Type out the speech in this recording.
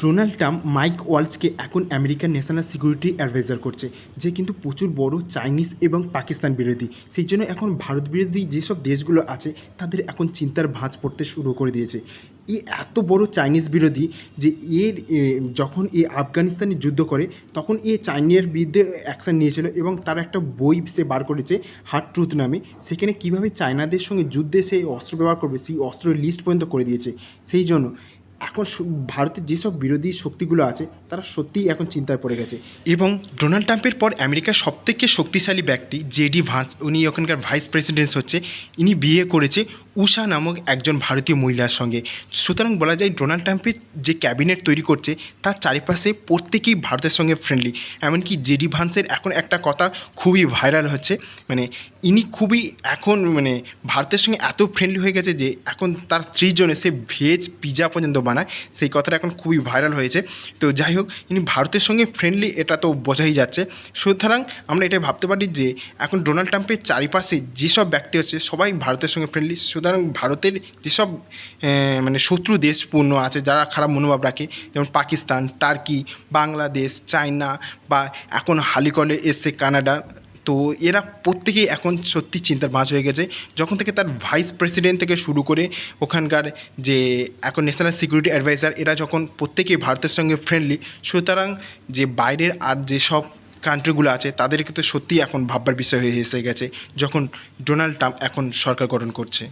Donald Trump mic ওয়ালসকে এখন American national security adviser করছে, যে কিন্তু প্রচুর বড় চাইনিজ এবং পাকিস্তান বিরোধী। সেই জন্য এখন ভারত বিরোধী যেসব দেশগুলো আছে, তাদের এখন চিন্তার ভাঁজ পড়তে শুরু করে দিয়েছে। এ এত বড় চাইনিজ বিরোধী যে এর যখন এ আফগানিস্তানে যুদ্ধ করে, তখন এ চাইনিয়ার বিরুদ্ধে অ্যাকশন নিয়েছিল এবং তার একটা বই সে বার করেছে, হার্ট ট্রুথ নামে। সেখানে কীভাবে চায়নাদের সঙ্গে যুদ্ধে সে অস্ত্র ব্যবহার করবে, সেই অস্ত্রের লিস্ট পর্যন্ত করে দিয়েছে। সেই জন্য এখন ভারতের যেসব বিরোধী শক্তিগুলো আছে, তারা সত্যিই এখন চিন্তায় পড়ে গেছে। এবং ডোনাল্ড ট্রাম্পের পর আমেরিকার সবথেকে শক্তিশালী ব্যক্তি জেডি ভান্স, উনি ওখানকার ভাইস প্রেসিডেন্ট হচ্ছে, ইনি বিয়ে করেছে উষা নামক একজন ভারতীয় মহিলার সঙ্গে। সুতরাং বলা যায় ডোনাল্ড ট্রাম্পের যে ক্যাবিনেট তৈরি করছে, তার চারিপাশে প্রত্যেকেই ভারতের সঙ্গে ফ্রেন্ডলি এমনকি জেডি ভান্সের এখন একটা কথা খুবই ভাইরাল হচ্ছে মানে ইনি খুবই এখন মানে ভারতের সঙ্গে এত ফ্রেন্ডলি হয়ে গেছে যে এখন তার ত্রিজনে সে ভেজ পিজা পর্যন্ত বানায়। সেই কথাটা এখন খুবই ভাইরাল হয়েছে। তো যাই হোক, ইনি ভারতের সঙ্গে ফ্রেন্ডলি এটা তো বোঝাই যাচ্ছে। সুতরাং আমরা এটা ভাবতে পারি যে এখন ডোনাল্ড ট্রাম্পের চারিপাশে যেসব ব্যক্তি হচ্ছে, সবাই ভারতের সঙ্গে ফ্রেন্ডলি সুতরাং ভারতের যেসব মানে শত্রু দেশ দেশপূর্ণ আছে, যারা খারাপ মনোভাব রাখে, যেমন পাকিস্তান, টার্কি, বাংলাদেশ, চায়না বা এখন হালিকলে এসছে কানাডা, তো এরা প্রত্যেকেই এখন সত্যি চিন্তার ভাঁজ হয়ে গেছে। যখন থেকে তার ভাইস প্রেসিডেন্ট থেকে শুরু করে ওখানকার যে এখন ন্যাশনাল সিকিউরিটি অ্যাডভাইজার, এরা যখন প্রত্যেকেই ভারতের সঙ্গে ফ্রেন্ডলি সুতরাং যে বাইরের আর যেসব কান্ট্রিগুলো আছে, তাদেরকে তো সত্যিই এখন ভাববার বিষয় হয়ে এসে গেছে, যখন ডোনাল্ড ট্রাম্প এখন সরকার গঠন করছে।